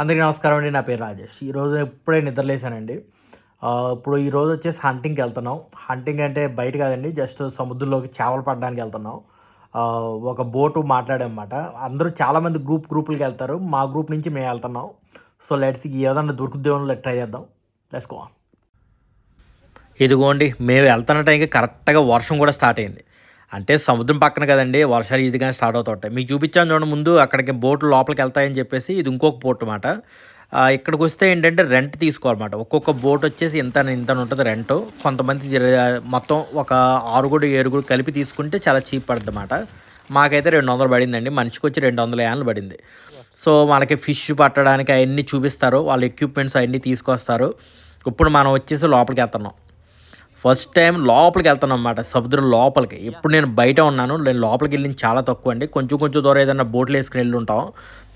అందరికీ నమస్కారం అండి. నా పేరు రాజేష్. ఈరోజు ఇప్పుడే నిద్రలేసానండి ఇప్పుడు ఈరోజు వచ్చేసి హంటింగ్కి వెళ్తున్నాం. హంటింగ్ అంటే బయట కాదండి జస్ట్ సముద్రంలోకి చేపలు పడడానికి వెళ్తున్నాం. ఒక బోటు మాట్లాడమాట అందరూ చాలామంది గ్రూప్ గ్రూపులకి వెళ్తారు. మా గ్రూప్ నుంచి మేము వెళ్తున్నాం. సో లెట్స్ ఏదన్నా దొరుకుద్దేమో ట్రై చేద్దాం. లెట్స్ గో ఇదిగోండి మేము వెళ్తున్న టైంకి కరెక్ట్గా వర్షం కూడా స్టార్ట్ అయింది. అంటే సముద్రం పక్కన కదండి వర్షాలు ఈజీగానే స్టార్ట్ అవుతుంటాయి. మీకు చూపించాను చూడండి ముందు అక్కడికి బోట్లు లోపలికి వెళ్తాయని చెప్పేసి ఇది ఇంకొక బోట్ అనమాట ఇక్కడికి వస్తే ఏంటంటే రెంట్ తీసుకోవాలన్నమాట. ఒక్కొక్క బోట్ వచ్చేసి ఇంత ఇంత ఉంటుంది రెంట్ కొంతమంది మొత్తం ఒక ఆరుగుడు ఏరుగుడు కలిపి తీసుకుంటే చాలా చీప్ పడుతుంది అన్నమాట మాకైతే రెండు వందలు పడిందండి. మనిషికి వచ్చి రెండు వందల యాన్లు పడింది. సో మనకి ఫిష్ పట్టడానికి అవన్నీ చూపిస్తారు. వాళ్ళ ఎక్విప్మెంట్స్ అవన్నీ తీసుకొస్తారు. ఇప్పుడు మనం వచ్చేసి లోపలికి వెళ్తున్నాం. ఫస్ట్ టైం లోపలికి వెళ్తాను అనమాట సముద్రం లోపలికి. ఇప్పుడు నేను బయట ఉన్నాను నేను లోపలికి వెళ్ళింది చాలా తక్కువ అండి. కొంచెం కొంచెం దూరం ఏదైనా బోట్లు వేసుకుని వెళ్ళి ఉంటాం.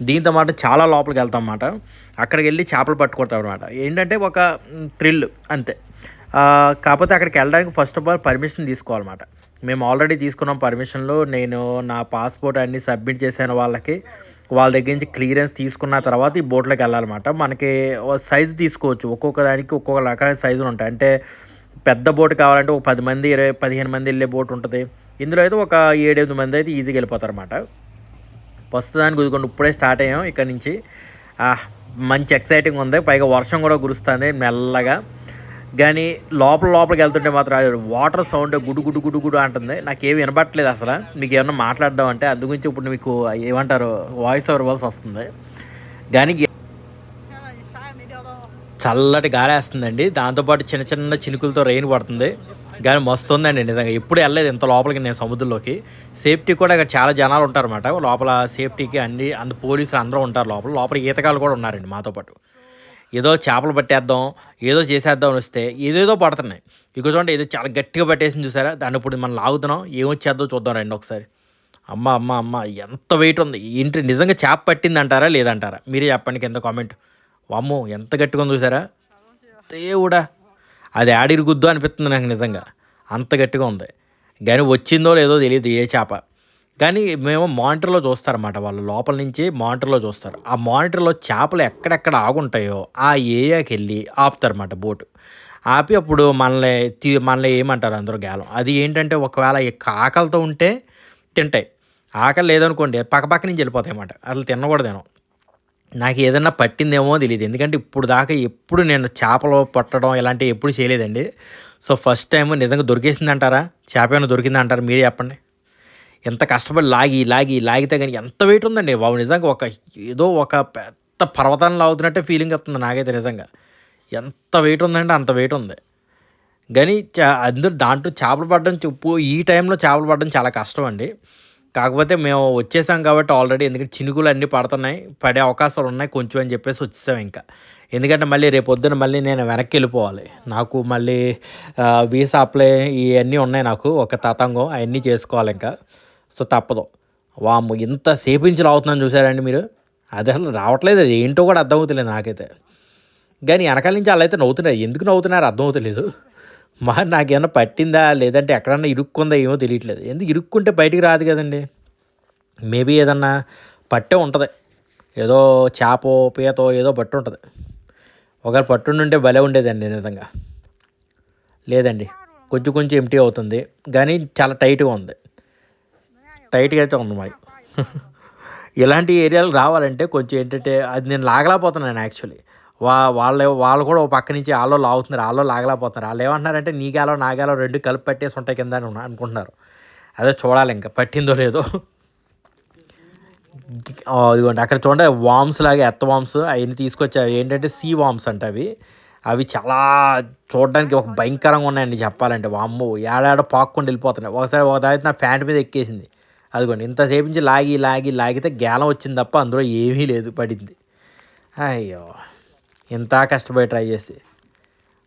దీంతో మాట చాలా లోపలికి వెళ్తాం అన్నమాట అక్కడికి వెళ్ళి చేపలు పట్టుకుంటాం అనమాట ఏంటంటే ఒక థ్రిల్ అంతే. కాకపోతే అక్కడికి వెళ్ళడానికి ఫస్ట్ ఆఫ్ ఆల్ పర్మిషన్ తీసుకోవాలన్నమాట. మేము ఆల్రెడీ తీసుకున్నాం పర్మిషన్లు. నేను నా పాస్పోర్ట్ అన్నీ సబ్మిట్ చేశాను వాళ్ళకి. వాళ్ళ దగ్గర నుంచి క్లియరెన్స్ తీసుకున్న తర్వాత ఈ బోట్లోకి వెళ్ళాలన్నమాట. మనకి సైజు తీసుకోవచ్చు. ఒక్కొక్క దానికి ఒక్కొక్క రకమైన సైజులు ఉంటాయి. అంటే పెద్ద బోటు కావాలంటే ఒక పది మంది ఇరవై పదిహేను మంది వెళ్ళే బోటు ఉంటుంది. ఇందులో అయితే ఒక ఏడెనిమిది మంది అయితే ఈజీగా వెళ్ళిపోతారన్నమాట. ప్రస్తుతానికి కుదుకుండా ఇప్పుడే స్టార్ట్ అయ్యాం ఇక్కడ నుంచి. మంచి ఎక్సైటింగ్ ఉంది. పైగా వర్షం కూడా కురుస్తుంది మెల్లగా. కానీ లోపల లోపలికి వెళ్తుంటే మాత్రం వాటర్ సౌండ్ గుడు గుడు గుడు గుడు అంటుంది. నాకేమి వినపట్లేదు అసలు. మీకు ఏమన్నా మాట్లాడడం అంటే అందు గురించి ఇప్పుడు మీకు ఏమంటారు వాయిస్ ఓవర్ వాల్స్ వస్తుంది. కానీ చల్లటి గాలి వేస్తుందండి. దాంతోపాటు చిన్న చిన్న చినుకులతో రెయిన్ పడుతుంది. కానీ మస్తు ఉందండి నిజంగా. ఎప్పుడు వెళ్ళలేదు ఇంత లోపలికి నేను సముద్రంలోకి. సేఫ్టీ కూడా ఇక్కడ చాలా జనాలు ఉంటారన్నమాట. లోపల సేఫ్టీకి అన్ని అంత పోలీసులు అందరూ ఉంటారు లోపల. లోపల ఈతకాలు కూడా ఉన్నారండి మాతో పాటు. ఏదో చేపలు పట్టేద్దాం ఏదో చేసేద్దాం అని వస్తే ఏదేదో పడుతున్నాయి. ఇక చూడండి ఏదో చాలా గట్టిగా పట్టేసింది చూసారా? దాన్ని ఇప్పుడు మనం లాగుతున్నాం. ఏమొచ్చేద్దో చూద్దాం రండి ఒకసారి. అమ్మ అమ్మ అమ్మ ఎంత వెయిట్ ఉంది. ఏంటి నిజంగా చేప పట్టింది అంటారా లేదంటారా? మీరే చెప్పండి కింద కామెంట్ వామ్మో ఎంత గట్టిగా ఉంది చూసారా? దేవుడా అది ఆడిరుగుద్దు అనిపిస్తుంది నాకు నిజంగా. అంత గట్టిగా ఉంది. కానీ వచ్చిందో లేదో తెలియదు ఏ చేప. కానీ మేము మానిటర్లో చూస్తారన్నమాట వాళ్ళు. లోపల నుంచి మానిటర్లో చూస్తారు. ఆ మానిటర్లో చేపలు ఎక్కడెక్కడ ఆగుంటాయో ఆ ఏరియాకి వెళ్ళి ఆపుతారన్నమాట బోటు. ఆపి అప్పుడు మనల్ని తీ- మనల్ని ఏమంటారు అందరూ గేలం. అది ఏంటంటే ఒకవేళ ఆకలితో ఉంటే తింటాయి. ఆకలి లేదనుకోండి పక్కపక్క నుంచి వెళ్ళిపోతాయి అన్నమాట అసలు తినకూడదేమో. నాకు ఏదన్నా పట్టిందేమో తెలియదు ఎందుకంటే ఇప్పుడు దాకా ఎప్పుడు నేను చేపలు పట్టడం ఇలాంటివి ఎప్పుడు చేయలేదండి. సో ఫస్ట్ టైం నిజంగా దొరికేసింది అంటారా చేప ఏమైనా దొరికింది అంటారా మీరే చెప్పండి. ఎంత కష్టపడి లాగి లాగి లాగితే కానీ ఎంత వెయిట్ ఉందండి? బాబు నిజంగా ఒక ఏదో ఒక పెద్ద పర్వతాన్ని లాగుతున్నట్టే ఫీలింగ్ వస్తుంది నాకైతే నిజంగా. ఎంత వెయిట్ ఉందంటే అంత వెయిట్ ఉంది. కానీ చా- అందరూ దాంట్లో చేపలు పడడం చెప్పు ఈ టైంలో చేపలు పడడం చాలా కష్టం అండి. కాకపోతే మేము వచ్చేసాం కాబట్టి ఆల్రెడీ ఎందుకంటే చినుకులు అన్నీ పడుతున్నాయి. పడే అవకాశాలు ఉన్నాయి. కొంచెం అని చెప్పేసి వచ్చేసాం ఇంకా. ఎందుకంటే మళ్ళీ రేపు పొద్దున మళ్ళీ నేను వెనక్కి వెళ్ళిపోవాలి. నాకు మళ్ళీ వీసా అప్లై ఇవన్నీ ఉన్నాయి నాకు ఒక తతంగం అవన్నీ చేసుకోవాలి ఇంకా. సో తప్పదు. వాము ఇంత సేపించి రావుతున్నాను చూసారండి మీరు? అది అసలు రావట్లేదు. అది ఏంటో కూడా అర్థమవుతలేదు నాకైతే. కానీ వెనకాల నుంచి అలా అయితే నవ్వుతున్నారు. ఎందుకు నవ్వుతున్నారు? అర్థం అవుతలేదు మరి నాకేమన్నా పట్టిందా? లేదంటే ఎక్కడన్నా ఇరుక్కుందా? ఏమో తెలియట్లేదు. ఎందుకు ఇరుక్కుంటే బయటికి రాదు కదండి. మేబీ ఏదన్నా పట్టే ఉంటుంది. ఏదో చేపో పీతో ఏదో పట్టు ఉంటుంది. ఒకవేళ పట్టుండుంటే భలే ఉండేదండి నిజంగా. లేదండి. కొంచెం కొంచెం ఎంటీ అవుతుంది. కానీ చాలా టైట్గా ఉంది. టైట్గా అయితే ఉంది మరి. ఇలాంటి ఏరియాలు రావాలంటే కొంచెం ఏంటంటే అది నేను లాగలేకపోతున్నాను యాక్చువల్లీ. వా వాళ్ళు వాళ్ళు కూడా ఓ పక్క నుంచి వాళ్ళు లాగుతున్నారు వాళ్ళు లాగలేకపోతున్నారు. వాళ్ళు ఏమంటున్నారంటే నీ గాలో నా గాలో రెండు కలిపి పట్టేసి ఉంటాయి కింద అని అనుకుంటున్నారు. అదే చూడాలి ఇంకా పట్టిందో లేదో. ఇదిగోండి అక్కడ చూడండి వామ్స్ లాగా ఎత్త వామ్స్ అవన్నీ తీసుకొచ్చి ఏంటంటే సీ వామ్స్ అంట అవి. అవి చాలా చూడడానికి ఒక భయంకరంగా ఉన్నాయండి చెప్పాలంటే. వామ్మో ఏడాడ పాక్కుండా వెళ్ళిపోతున్నాయి. ఒకసారి ఒక దాని నా ప్యాంట్ మీద ఎక్కేసింది. అదిగోండి ఇంతసేపు నుంచి లాగి లాగి లాగితే గేలం వచ్చింది తప్ప అందులో ఏమీ లేదు పడింది. అయ్యో. ఇంత కష్టపడి ట్రై చేసి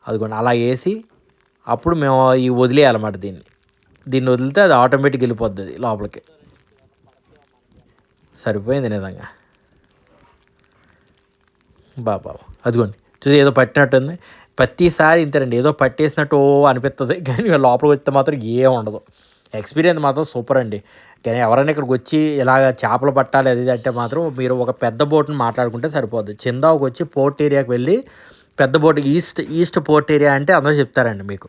అదిగోండి అలా వేసి అప్పుడు మేము ఈ వదిలేయాలన్నమాట దీన్ని. దీన్ని వదిలితే అది ఆటోమేటిక్ వెళ్ళిపోద్ది లోపలికి. సరిపోయింది నిజంగా. బాబా అదిగోండి చూసి ఏదో పట్టినట్టుంది. ప్రతిసారి ఇంతేనండి ఏదో పట్టేసినట్టు అనిపిస్తుంది కానీ లోపలికి వస్తే మాత్రం ఏం ఉండదు. ఎక్స్పీరియన్స్ మాత్రం సూపర్ అండి. కానీ ఎవరైనా ఇక్కడికి వచ్చి ఇలాగ చేపలు పట్టాలి అది అంటే మాత్రం మీరు ఒక పెద్ద బోట్ని మాట్లాడుకుంటే సరిపోద్ది. చిందావుకి వచ్చి పోర్ట్ ఏరియాకి వెళ్ళి పెద్ద boat east east port area అంటే అందరూ చెప్తారండి మీకు.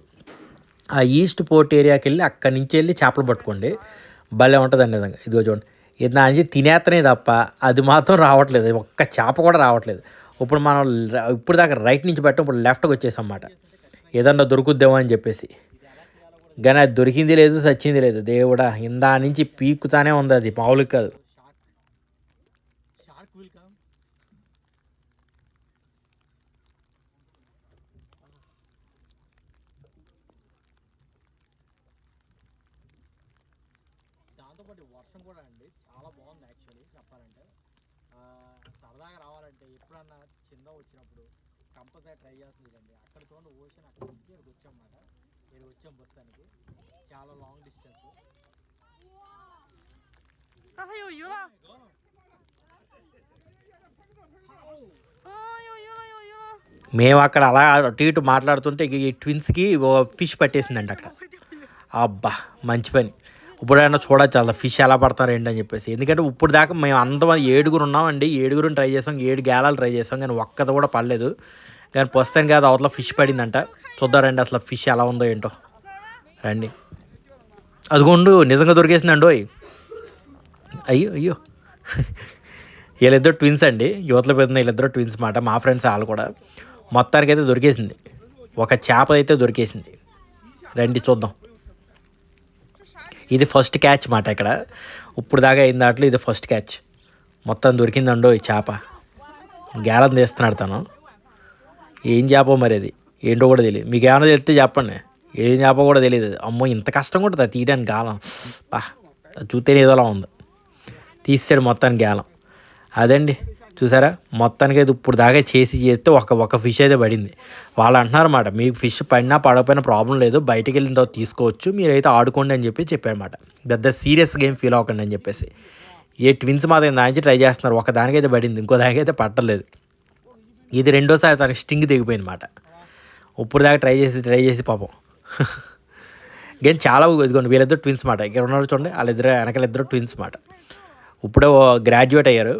ఆ ఈస్ట్ పోర్ట్ ఏరియాకి వెళ్ళి అక్కడి నుంచి వెళ్ళి చేపలు పట్టుకోండి. భలే ఉంటుందండి నిజంగా. ఇదిగో చూడండి. ఇది నా నుంచి తినేత్తనే తప్ప అది మాత్రం రావట్లేదు. ఒక్క చేప కూడా రావట్లేదు. ఇప్పుడు మనం ఇప్పుడు దాకా రైట్ నుంచి పెట్టాం ఇప్పుడు లెఫ్ట్కి వచ్చేసాం అన్నమాట. ఏదన్నా దొరుకుద్దేమో అని చెప్పేసి. కానీ అది దొరికింది లేదు సచ్చింది లేదు. దేవుడా ఇందా నుంచి పీకుతానే ఉంది అది. మామూలుగా కాదు. దాంతోపాటు వర్షం కూడా అండి చాలా బాగుంది యాక్చువల్లీ చెప్పాలంటే సరదాగా రావాలంటే ఎప్పుడన్నా వచ్చినప్పుడు కంపల్సరీ ట్రై అక్కడ చూడండి ఓషన్ అక్కడ నుంచి వచ్చామన్నమాట ఇక్కడికి వచ్చాం బస్తానికి చాలా లాంగ్ డిస్టెన్స్ మేము అక్కడ అలా అటు ఇటు మాట్లాడుతుంటే ఈ ట్విన్స్కి ఓ ఫిష్ పట్టేసిందండి అక్కడ. అబ్బా మంచి పని. ఇప్పుడైనా చూడొచ్చు అలా ఫిష్ ఎలా పడతారు ఏంటి అని చెప్పేసి. ఎందుకంటే ఇప్పుడు దాకా మేము అంతమంది ఏడుగురు ఉన్నామండి. ఏడుగురు ట్రై చేసాం ఏడు గేలాలు ట్రై చేసాం కానీ ఒక్కది కూడా పడలేదు. కానీ ప్రస్తుతానికి కాదు అవతల ఫిష్ పడిందంట. చూద్దారండి అసలు ఫిష్ ఎలా ఉందో ఏంటో. రండి. అదిగోండు నిజంగా దొరికేసిందండి ఓయ్. అయ్యో అయ్యో. వీళ్ళిద్దరు ట్విన్స్ అండి. యువతల పెద్ద వీళ్ళిద్దరు ట్విన్స్ మాట. మా ఫ్రెండ్స్ వాళ్ళు కూడా. మొత్తానికి అయితే దొరికేసింది. ఒక చేప అయితే దొరికేసింది. రండి చూద్దాం. ఇది ఫస్ట్ క్యాచ్ మాట ఇక్కడ. ఇప్పుడు దాకా అయిన దాంట్లో ఇది ఫస్ట్ క్యాచ్ మొత్తం దొరికిందండో ఈ చేప. గేలం తీస్తున్నాడు తను. ఏం చేపో మరి అది? ఏంటో కూడా తెలియదు. మీకు ఏమైనా తెలిస్తే చెప్పండి. ఏం చేపో కూడా తెలియదు. అమ్మో ఇంత కష్టం కూడా అది తీయడానికి గాలం బా చూస్తేనే ఏదోలా ఉంది. తీసాడు మొత్తానికి గాలం. అదండి. చూసారా? మొత్తానికి అయితే ఇప్పుడు దాకా చేసి చేస్తే ఒక ఒక ఫిష్ అయితే పడింది. వాళ్ళు అంటున్నారన్నమాట మీకు ఫిష్ పడినా పడకపోయినా ప్రాబ్లం లేదు. బయటికి వెళ్ళిన తర్వాత తీసుకోవచ్చు. మీరైతే ఆడుకోండి అని చెప్పి చెప్పారన్నమాట. పెద్ద సీరియస్ గేమ్ ఫీల్ అవ్వకండి అని చెప్పేసి. ఏ ట్విన్స్ మాత్రం నుంచి ట్రై చేస్తున్నారు. ఒక దానికైతే పడింది ఇంకో దానికైతే పట్టలేదు. ఇది రెండోసారి తనకి స్టింగ్ దిగిపోయింది అన్నమాట. ఇప్పుడు దాకా ట్రై చేసి ట్రై చేసి పాపం. గేమ్ చాలా ఇదిగోండి వీళ్ళిద్దరు ట్విన్స్ మాట. ఇక్కడ ఉన్నారు చూడండి వాళ్ళిద్దరు వెనకాల ఇద్దరు ట్విన్స్ మాట. ఇప్పుడే గ్రాడ్యుయేట్ అయ్యారు.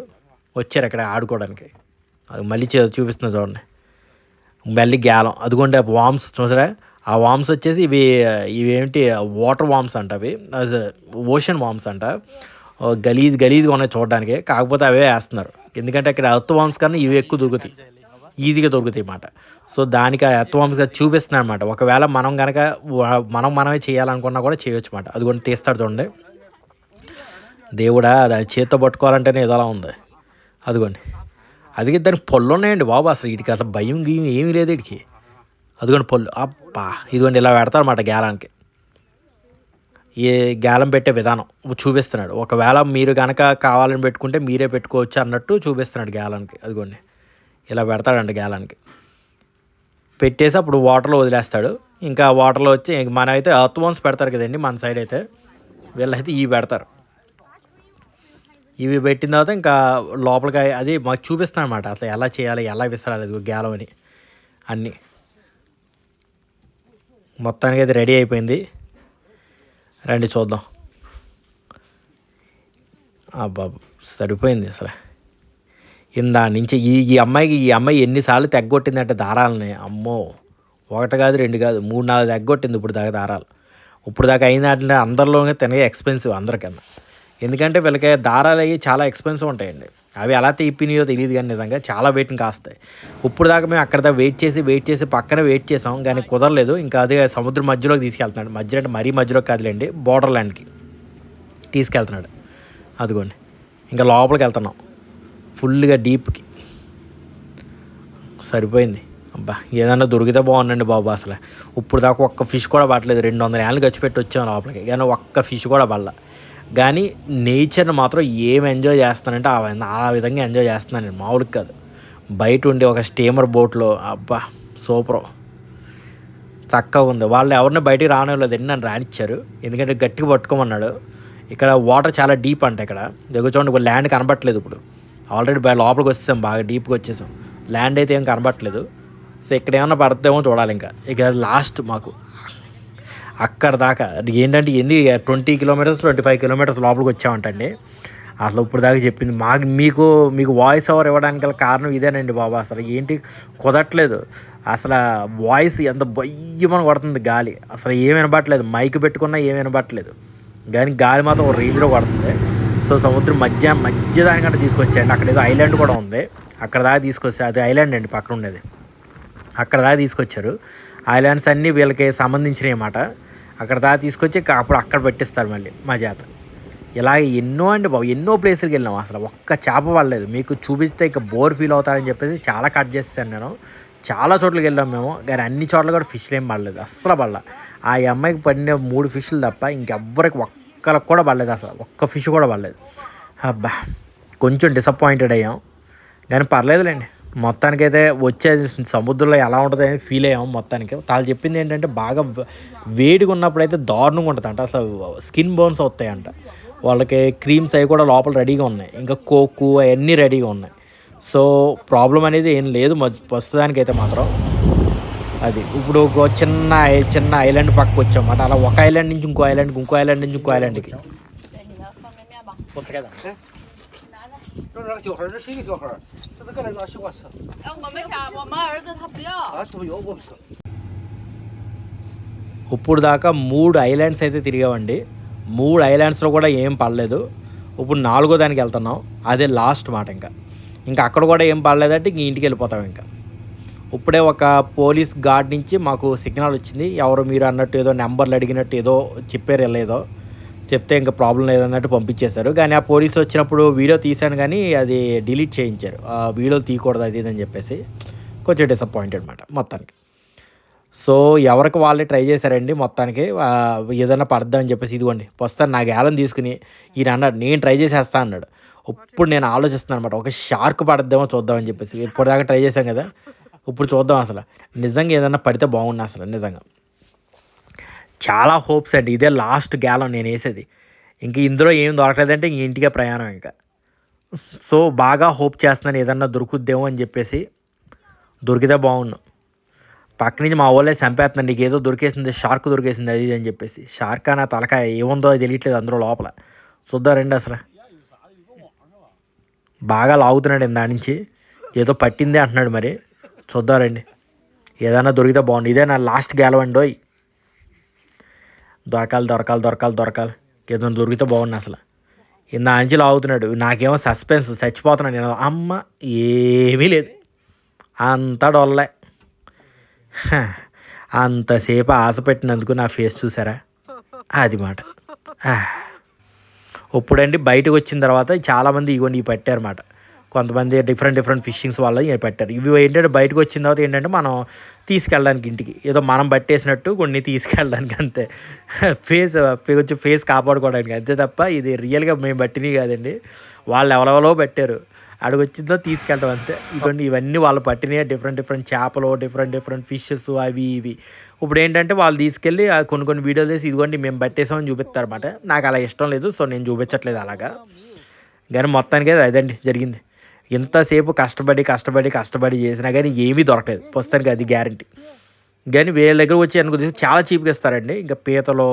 వచ్చారు అక్కడ ఆడుకోవడానికి. అది మళ్ళీ చూపిస్తుంది చూపిస్తున్నా చూడండి. మళ్ళీ గ్యాలం అదిగోండి వామ్స్ చూసారా? ఆ వామ్స్ వచ్చేసి ఇవి ఇవేంటి వాటర్ వామ్స్ అంట అవి. ఓషన్ వామ్స్ అంట. గలీజ్ గలీజ్గా ఉన్నాయి చూడడానికి. కాకపోతే అవే వేస్తున్నారు. ఎందుకంటే అక్కడ అర్త్ వామ్స్ కన్నా ఇవి ఎక్కువ దూకుతాయి ఈజీగా దొరుకుతాయి అన్నమాట. సో దానికి ఆ ఎర్త్ చూపిస్తున్నాను అనమాట ఒకవేళ మనం కనుక మనం మనమే చేయాలనుకున్నా కూడా చేయొచ్చు అనమాట అదిగోండి తీస్తాడు చూడండి. దేవుడా దాని చేత్తో పట్టుకోవాలంటేనే ఏదోలా ఉంది. అదిగోండి. అది దానికి పళ్ళు ఉన్నాయండి బాబు అసలు. వీటికి అసలు భయం గీయం ఏమీ లేదు వీటికి. అదిగోండి పళ్ళు అబ్బా ఇదిగోండి ఇలా పెడతారన్నమాట గేలానికి. ఏ గేలం పెట్టే విధానం చూపిస్తున్నాడు. ఒకవేళ మీరు కనుక కావాలని పెట్టుకుంటే మీరే పెట్టుకోవచ్చు అన్నట్టు చూపిస్తున్నాడు గేలానికి. అదిగోండి. ఇలా పెడతాడండి గేలానికి. పెట్టేసి అప్పుడు వాటర్లో వదిలేస్తాడు. ఇంకా వాటర్లో వచ్చి ఇంక మన అయితే అర్త్ వన్స్ పెడతారు కదండి మన సైడ్ అయితే. వీళ్ళైతే ఇవి పెడతారు. ఇవి పెట్టిన తర్వాత ఇంకా లోపలికి అది మాకు చూపిస్తాను అనమాట అసలు ఎలా చేయాలి ఎలా విసరాలి అది గేలం అని. అన్నీ. మొత్తానికి అయితే రెడీ అయిపోయింది. రండి చూద్దాం. బాబు సరిపోయింది అసలు. ఇందా నుంచి ఈ ఈ అమ్మాయికి ఈ అమ్మాయి ఎన్నిసార్లు తెగ్గొట్టిందంటే దారాలని. అమ్మో ఒకటి కాదు రెండు కాదు మూడు నాలుగు తెగ్గొట్టింది ఇప్పుడు దాకా దారాలు. ఇప్పుడు దాకా అయిన వాటిని అందరిలోనే తినగా ఎక్స్పెన్సివ్ అందరికన్నా. ఎందుకంటే వీళ్ళకి దారాలు అవి చాలా ఎక్స్పెన్సివ్ ఉంటాయండి. అవి ఎలా తీపినాయో తెలియదు కానీ నిజంగా చాలా వెయిట్ని కాస్తాయి. ఇప్పుడు దాకా మేము అక్కడ వెయిట్ చేసి వెయిట్ చేసి పక్కన వెయిట్ చేసాం కానీ కుదరలేదు. ఇంకా అదే సముద్రం మధ్యలోకి తీసుకెళ్తున్నాడు. మధ్య అంటే మరీ మధ్యలోకి కాదులేండి బోర్డర్ ల్యాండ్కి తీసుకెళ్తున్నాడు. అదిగోండి ఇంకా లోపలికి వెళ్తున్నాం. ఫుల్గా డీప్కి. సరిపోయింది. అబ్బా ఏదన్నా దొరికితే బాగుండండి బాబు అసలు. ఇప్పుడు దాకా ఒక్క ఫిష్ కూడా పడలేదు రెండు వందల ఏళ్ళు ఖర్చు పెట్టి వచ్చాం లోపలికి. కానీ ఒక్క ఫిష్ కూడా పడల. కానీ నేచర్ని మాత్రం ఏం ఎంజాయ్ చేస్తానంటే ఆ విధంగా ఎంజాయ్ చేస్తున్నాను నేను మామూలుగా కాదు. బయట ఉండి ఒక స్టీమర్ బోట్లో అబ్బా సూపర్. చక్కగా ఉంది. వాళ్ళు ఎవరిని బయటికి రానివ్వలేదు. నన్ను రానిచ్చారు. ఎందుకంటే గట్టిగా పట్టుకోమన్నాడు. ఇక్కడ వాటర్ చాలా డీప్ అంట ఇక్కడ. దగ్గర చూడండి ల్యాండ్ కనబట్టలేదు ఇప్పుడు. ఆల్రెడీ లోపలికి వచ్చేసాం బాగా డీప్గా వచ్చేసాం. ల్యాండ్ అయితే ఏం కనబట్టలేదు సో ఇక్కడ ఏమైనా పడతామో చూడాలి ఇంకా. ఇక లాస్ట్ మాకు. అక్కడ దాకా ఏంటంటే ఎన్ని twenty kilometres twenty five kilometres లోపలికి వచ్చామంటండి. అసలు ఇప్పుడు దాకా చెప్పింది మాకు మీకు మీకు వాయిస్ ఓవర్ ఇవ్వడానికి గల కారణం ఇదేనండి బాబు. అసలు ఏంటి కుదరట్లేదు. అసలు వాయిస్ ఎంత బయ్యమని కొడుతుంది గాలి. అసలు ఏం వినబట్టలేదు మైక్ పెట్టుకున్నా ఏం వినబట్టలేదు కానీ గాలి మాత్రం ఒక రేంజ్లో కొడుతుంది. సో సముద్రం మధ్య మధ్య దానికంటే తీసుకొచ్చాయండి. అక్కడ ఏదో ఐలాండ్ కూడా ఉంది. అక్కడ దాకా తీసుకొస్తే అది ఐలాండ్ అండి పక్కన ఉండేది. అక్కడ దాకా తీసుకొచ్చారు. ఐలాండ్స్ అన్నీ వీళ్ళకి సంబంధించినవి అన్నమాట. అక్కడ దాకా తీసుకొచ్చి అప్పుడు అక్కడ పెట్టిస్తారు మళ్ళీ మా జాత ఇలా ఎన్నో అండి బాబు ఎన్నో ప్లేసులకి వెళ్ళాం అసలు. ఒక్క చేప పడలేదు. మీకు చూపిస్తే ఇక బోర్ ఫీల్ అవుతారని చెప్పేసి చాలా కట్ చేస్తాను నేను. చాలా చోట్లకి వెళ్ళాం మేము. కానీ అన్ని చోట్ల కూడా ఫిష్లు ఏం పడలేదు. అస్సలు పడలే. ఆ అమ్మాయికి పడిన మూడు ఫిష్లు తప్ప ఇంకెవ్వరికి ఒక్క ఒక్కరికి కూడా పడలేదు అసలు. ఒక్క ఫిష్ కూడా పడలేదు. అబ్బా కొంచెం డిసప్పాయింటెడ్ అయ్యాం. కానీ పర్లేదులేండి. మొత్తానికైతే వచ్చే సముద్రంలో ఎలా ఉంటుంది అని ఫీల్ అయ్యాం మొత్తానికి. వాళ్ళు చెప్పింది ఏంటంటే బాగా వేడిగా ఉన్నప్పుడు అయితే దారుణంగా ఉంటుంది అంట. అసలు స్కిన్ బోన్స్ వస్తాయంట. వాళ్ళకి క్రీమ్స్ అవి కూడా లోపల రెడీగా ఉన్నాయి. ఇంకా కోకు అవన్నీ రెడీగా ఉన్నాయి. సో ప్రాబ్లం అనేది ఏం లేదు. మ- ప్రస్తుతానికైతే మాత్రం. అది. ఇప్పుడు ఒక చిన్న చిన్న ఐలాండ్ పక్కకు వచ్చామన్నమాట అలా ఒక ఐలాండ్ నుంచి ఇంకో ఐలాండ్ ఇంకో ఐలాండ్ నుంచి ఇంకో ఐలాండ్కి ఇప్పుడు దాకా మూడు ఐలాండ్స్ అయితే తిరిగామండి. మూడు ఐలాండ్స్లో కూడా ఏం పడలేదు. ఇప్పుడు నాలుగో దానికి వెళ్తున్నాం. అదే లాస్ట్ మాట ఇంకా. ఇంకా అక్కడ కూడా ఏం పడలేదంటే ఇంక ఇంటికి వెళ్ళిపోతాం ఇంకా. ఇప్పుడే ఒక పోలీస్ గార్డ్ నుంచి మాకు సిగ్నల్ వచ్చింది. ఎవరు మీరు అన్నట్టు ఏదో నెంబర్లు అడిగినట్టు ఏదో చెప్పారు లేదో చెప్తే ఇంకా ప్రాబ్లం లేదన్నట్టు పంపించేశారు. కానీ ఆ పోలీస్ వచ్చినప్పుడు వీడియో తీశాను కానీ అది డిలీట్ చేయించారు. ఆ వీడియో తీయకూడదు అది ఇది అని చెప్పేసి కొంచెం డిసప్పాయింటెడ్ అనమాట మొత్తానికి. సో ఎవరికి వాళ్ళే ట్రై చేశారండి మొత్తానికి. ఏదైనా పడద్దా అని చెప్పేసి ఇదిగోండి వస్తాను నాకు ఏలం తీసుకుని ఈయన అన్నాడు నేను ట్రై చేసేస్తా అన్నాడు. ఇప్పుడు నేను ఆలోచిస్తున్నాను అనమాట ఒక షార్క్ పడద్దామో చూద్దామని చెప్పేసి. ఇప్పటిదాకా ట్రై చేశాం కదా ఇప్పుడు చూద్దాం అసలు. నిజంగా ఏదైనా పడితే బాగుండు అసలు నిజంగా. చాలా హోప్స్ అండి. ఇదే లాస్ట్ గ్యాలం నేను వేసేది. ఇంక ఇందులో ఏం దొరకలేదంటే ఇంక ఇంటికే ప్రయాణం ఇంకా. సో బాగా హోప్ చేస్తున్నాను ఏదన్నా దొరుకుద్దేమో అని చెప్పేసి. దొరికితే బాగుండు. పక్క నుంచి మా వాళ్ళే చంపేస్తున్నాను నీకు ఏదో దొరికేసింది షార్క్ దొరికేసింది అది ఇది అని చెప్పేసి. షార్క్ అన్న తలకాయ ఏముందో అది తెలియట్లేదు అందులో లోపల. చూద్దాం రండి అసలు. బాగా లాగుతున్నాడు దాని నుంచి. ఏదో పట్టిందే అంటున్నాడు మరి. చూద్దారండి. ఏదైనా దొరికితే బాగుండు. ఇదే నా లాస్ట్ గెలవండోయ్ దొరకాలి దొరకాలి దొరకాలి దొరకాలి. ఏదైనా దొరికితే బాగుండు అసలు. ఇంత అంచెలు అవుతున్నాడు నాకేమో సస్పెన్స్ చచ్చిపోతున్నాను నేను. అమ్మ ఏమీ లేదు. అంతా డొల్లే. హ, అంతసేపు ఆశ పెట్టినందుకు నా ఫేస్ చూసారా? అది మాట. ఇప్పుడండి బయటకు వచ్చిన తర్వాత చాలామంది ఇగోండి ఇవి మాట కొంతమంది డిఫరెంట్ డిఫరెంట్ ఫిషింగ్స్ వల్ల పెట్టారు. ఇవి ఏంటంటే బయటకు వచ్చిన తర్వాత ఏంటంటే మనం తీసుకెళ్ళడానికి ఇంటికి. ఏదో మనం పట్టేసినట్టు కొన్ని తీసుకెళ్ళడానికి అంతే. ఫేస్ కొంచెం ఫేస్ కాపాడుకోవడానికి అంతే తప్ప ఇది రియల్గా మేము పట్టినవి కాదండి. వాళ్ళు ఎవరెవరో పెట్టారు. అక్కడికి వచ్చిందో తీసుకెళ్ళడం అంతే. ఇవన్నీ ఇవన్నీ వాళ్ళు పట్టినాయి డిఫరెంట్ డిఫరెంట్ చేపలు డిఫరెంట్ డిఫరెంట్ ఫిషెస్ అవి ఇవి. ఇప్పుడు ఏంటంటే వాళ్ళు తీసుకెళ్ళి కొన్ని కొన్ని వీడియోలు తీసి ఇదిగోండి మేము పట్టేసామని చూపిస్తారు అనమాట నాకు అలా ఇష్టం లేదు సో నేను చూపించట్లేదు అలాగా. కానీ మొత్తానికి అదండి జరిగింది. ఎంతసేపు కష్టపడి కష్టపడి కష్టపడి చేసినా కానీ ఏమీ దొరకలేదు. ప్రస్తుతానికి అది గ్యారంటీ కానీ వీళ్ళ దగ్గర వచ్చి అనుకో చాలా చీప్గా ఇస్తారండి ఇంకా పీతలు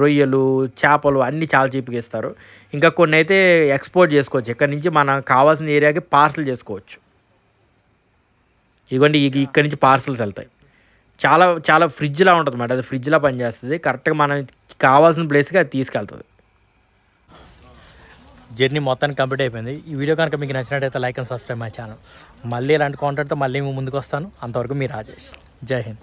రొయ్యలు చేపలు అన్నీ చాలా చీప్గా ఇస్తారు ఇంకా కొన్ని అయితే ఎక్స్పోర్ట్ చేసుకోవచ్చు. ఇక్కడ నుంచి మనం కావాల్సిన ఏరియాకి పార్సల్ చేసుకోవచ్చు. ఇదిగోండి ఇక ఇక్కడి నుంచి పార్సల్స్ వెళ్తాయి. చాలా చాలా ఫ్రిడ్జ్లా ఉంటుంది అన్నమాట అది ఫ్రిడ్జ్లా పనిచేస్తుంది. కరెక్ట్గా మనం కావాల్సిన ప్లేస్కి అది తీసుకెళ్తుంది. జర్నీ మొత్తానికి కంప్లీట్ అయిపోయింది. ఈ వీడియో కనుక మీకు నచ్చినట్టయితే like and subscribe my channel. మళ్ళీ ఇలాంటి కాంటెంట్తో మళ్ళీ ముందుకు వస్తాను. అంతవరకు మీ రాజేష్. జై హింద్.